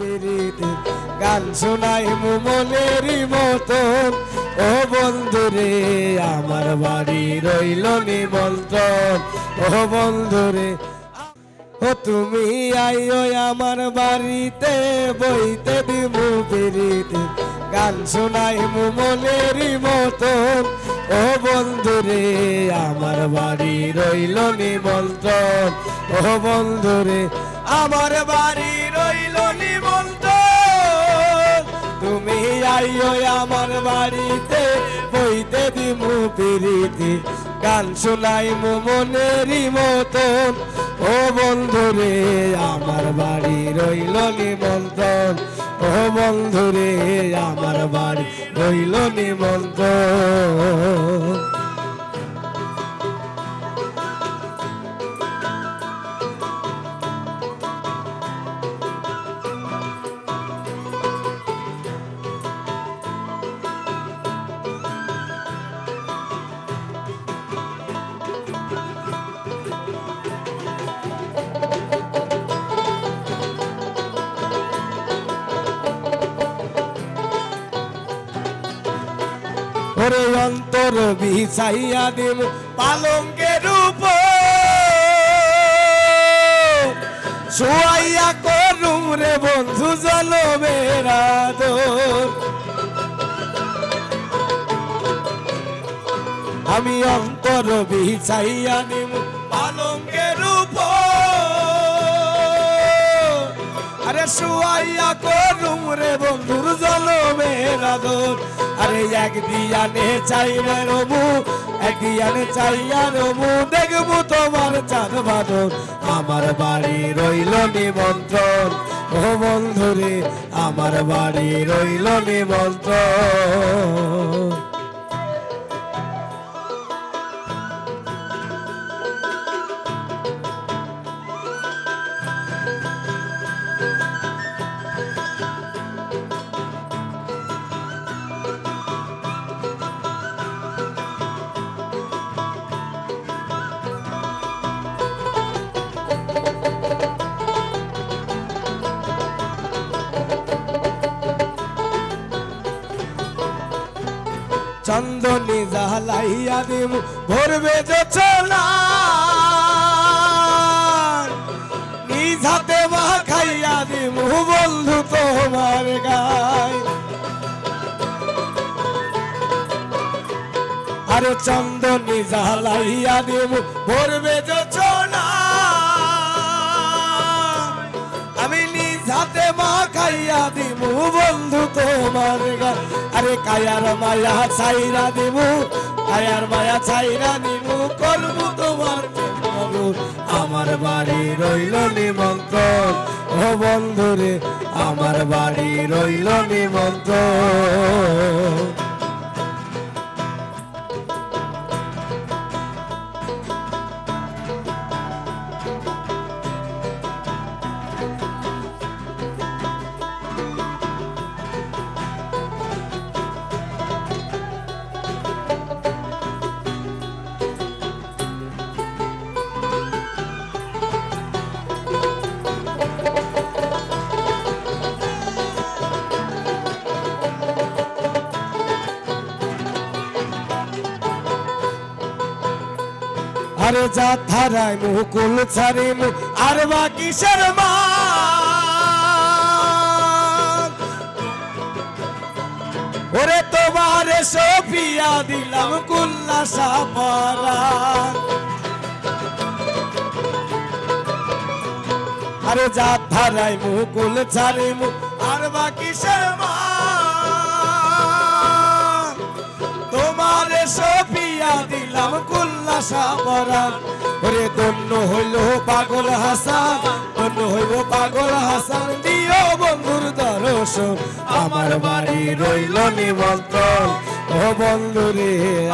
পিরিতে গান শোনাই মনের মতন। ও বন্ধু রে আমার বাড়ি রইল নিমন্ত্রণ। ও বন্ধুরে ও তুমি আইও আমার বাড়িতে, বইতে দিমু পিরিতে। গান শোনাই মনের মতন। ও বন্ধু রে আমার বাড়ি রইল নিমন্ত্রণ। ও বন্ধু রে আমার বাড়ি রইল আইও আমার বাড়িতে বইতে দিমু পিরিতে। গান শোনাই মনেরই মতন। ও বন্ধুরে আমার বাড়ি রইল নিমন্ত্রণ। ও বন্ধুরে আমার বাড়ি রইল নিমন্ত্রণ। ওরে অন্তর বিছাইয়া দিম পালঙ্কের উপর। শুয়াইয়া করুম রে বন্ধু জলবের আদর। আমি অন্তর বিছাইয়া দিম পালঙ্কের উপর। আরে শুয়াইয়া করুম রে বন্ধুর জলমের আদর। আরে এক দিয়ানে চাই রে রবু, এক দিয়ানে চাইয়া রবু, দেখব তোমার চাঁদ বাদর আমার বাড়ি রইল নিমন্ত্রণ, ও বন্ধুরে, আমার বাড়ি রইল নিমন্ত্রণ। চন্দনী জালাইয়া দিম, ভরবে চলা নিজ মা খাইয়া দিম, বন্ধু তোমার গায়। আরে চন্দনী জালাইয়া দিম, ভরবে চলা আমি নিজ হাতে মা খাইয়া দিমু বন্ধু তোমার গা আরে কায়ার মায়া ছাইরা দিমু, কায়ার মায়া ছাইরা দিমু, করব তোমার আমার বাড়ি রইল নিমন্ত্রণ। ও বন্ধুরে, আমার বাড়ি রইল নিমন্ত্রণ। আরে যা থারায় মুকুল ছাড়ি মু আর বা কিসের মা ওরে তোমারে সফিয়া দিলাম কুল্লা সাপারা। আরে যা থারায় মুকুল ছাড়ি মু আর বা কিসের মা দিলাম কুল্লাসা করা ওরে দন্য হইল পাগল হাসান দন্য হইল পাগল হাসান। দিও বন্ধুর দর্শন, আমার বাড়ি রইল নিমন্ত্রণ। ও বন্ধুরে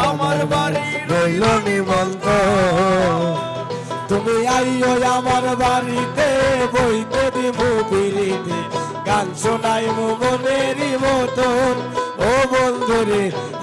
আমার বাড়ি রইল নিমন্ত্রণ। তুমি আইও আমার বাড়িতে, বইতে দিব পিড়িতে। গান শোনাই মনেরই মতন। ও বন্ধুরে